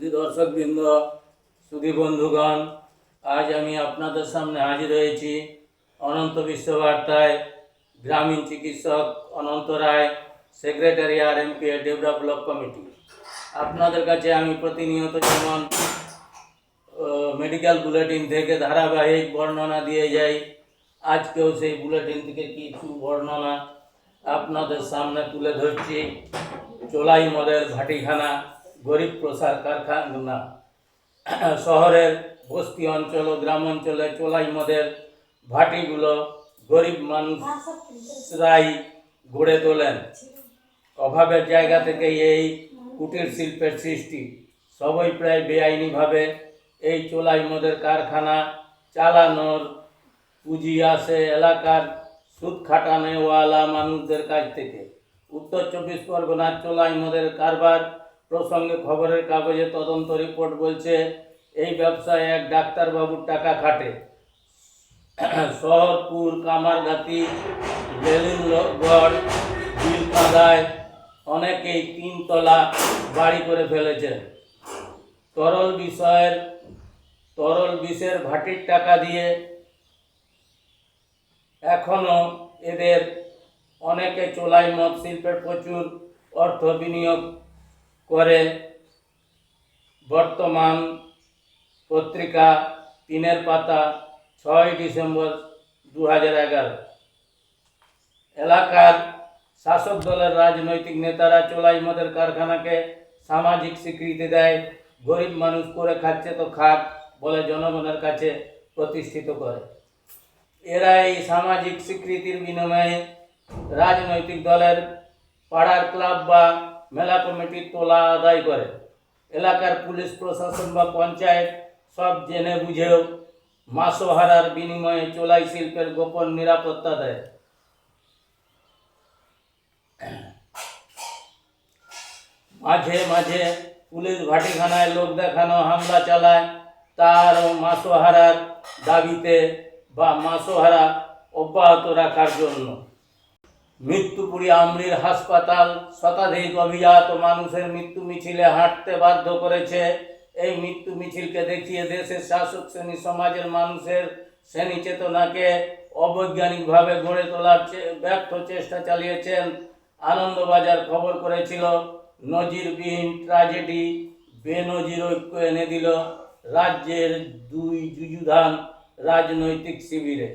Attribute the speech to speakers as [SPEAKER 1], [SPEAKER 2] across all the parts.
[SPEAKER 1] সুধী দর্শকবৃন্দ, সুধী বন্ধুগণ, আজ আমি আপনাদের সামনে হাজির হয়েছি অনন্ত বিশ্ববার্তায় গ্রামীণ চিকিৎসক Ananta Roy, secretary R M P develop committee. আপনাদের কাছে আমি প্রতিনিয়ত যেমন মেডিকেল বুলেটিন থেকে ধারাবাহিক বর্ণনা দিয়ে যাই, আজকেও সেই বুলেটিন থেকে কিছু বর্ণনা আপনাদের সামনে তুলে ধরছি। চোলাই মদের ভাটিখানা। গরিব প্রসার কারখানা, শহরের বস্তি অঞ্চল ও গ্রাম অঞ্চলে চোলাই মদের ভাটিগুলো গরিব মানুষরাই গড়ে তোলেন। অভাবের জায়গা থেকে এই কুটির শিল্পের সৃষ্টি। সবই প্রায় বেআইনিভাবে এই চোলাই মদের কারখানা চালানোর পুঁজি আসে এলাকার সুদ খাটানেওয়ালা মানুষদের কাছ থেকে। উত্তর চব্বিশ পরগনার চোলাই মদের কারবার প্রসঙ্গে খবরের কাগজে তদন্ত রিপোর্ট বলছে, এই ব্যবসায় এক ডাক্তারবাবুর টাকা খাটে। শহরপুর কামারগাতি বেলুনগড় বিলকাদায় অনেকেই তিনতলা বাড়ি করে ফেলেছেন। তরল বিষয়ের, তরল বিষের ভাটির টাকা দিয়ে এখনও এদের অনেকে চোলাই মদ শিল্পের প্রচুর অর্থ বিনিয়োগ করে বর্তমান পত্রিকা তিনের পাতা ছয় ডিসেম্বর দু হাজার এগারো। এলাকার শাসক দলের রাজনৈতিক নেতারা চোলাই মদের কারখানাকে সামাজিক স্বীকৃতি দেয়, গরিব মানুষ করে খাচ্ছে তো খাক বলে জনগণের কাছে প্রতিষ্ঠিত করে। এরা এই সামাজিক স্বীকৃতির বিনিময়ে রাজনৈতিক দলের পাড়ার ক্লাব বা মেলা কমিটির তোলা আদায় করে। এলাকার পুলিশ, প্রশাসন বা পঞ্চায়েত সব জেনে বুঝেও মাসোহারার বিনিময়ে চোলাই শিল্পের গোপন নিরাপত্তা দেয়। মাঝে মাঝে পুলিশ ভাটিখানায় লোক দেখানো, হামলা চালায়, তার মাসোহারার দাবিতে বা মাসোহারা অব্যাহত রাখার জন্য। মৃত্যুপুরী আমরির হাসপাতাল, শতাধিক অভিজাত মানুষের মৃত্যু মিছিলে হাঁটতে বাধ্য করেছে। এই মৃত্যু মিছিলকে দেখিয়ে দেশের শাসক শ্রেণি, সমাজের মানুষের শ্রেণি চেতনাকে অবৈজ্ঞানিকভাবে গড়ে তোলার ব্যর্থ চেষ্টা চালিয়েছেন। আনন্দবাজার খবর করেছিল, নজিরবিহীন ট্রাজেডি বেনজির ঐক্য এনে দিল রাজ্যের দুই যুযুধান রাজনৈতিক শিবিরে।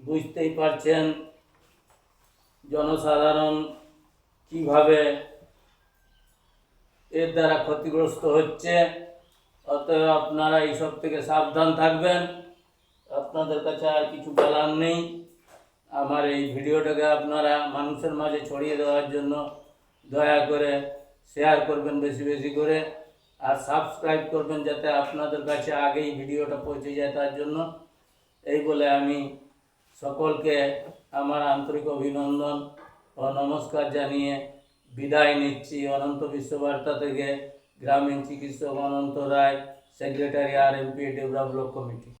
[SPEAKER 1] বুঝতেই পারছেন জনসাধারণ কীভাবে এর দ্বারা ক্ষতিগ্রস্ত হচ্ছে, অতএব আপনারা এইসব থেকে সাবধান থাকবেন। আপনাদের কাছে আর কিছু বলার নেই। আমার এই ভিডিওটাকে আপনারা মানুষের মাঝে ছড়িয়ে দেওয়ার জন্য দয়া করে শেয়ার করবেন বেশি বেশি করে, আর সাবস্ক্রাইব করবেন যাতে আপনাদের কাছে আগেই ভিডিওটা পৌঁছে যায় তার জন্য। এই বলে আমি সকলকে আমার আন্তরিক অভিনন্দন ও নমস্কার জানিয়ে বিদায় নিচ্ছি অনন্ত বিশ্ববার্তা থেকে গ্রামীণ চিকিৎসক Ananta Roy, secretary R MP develop committee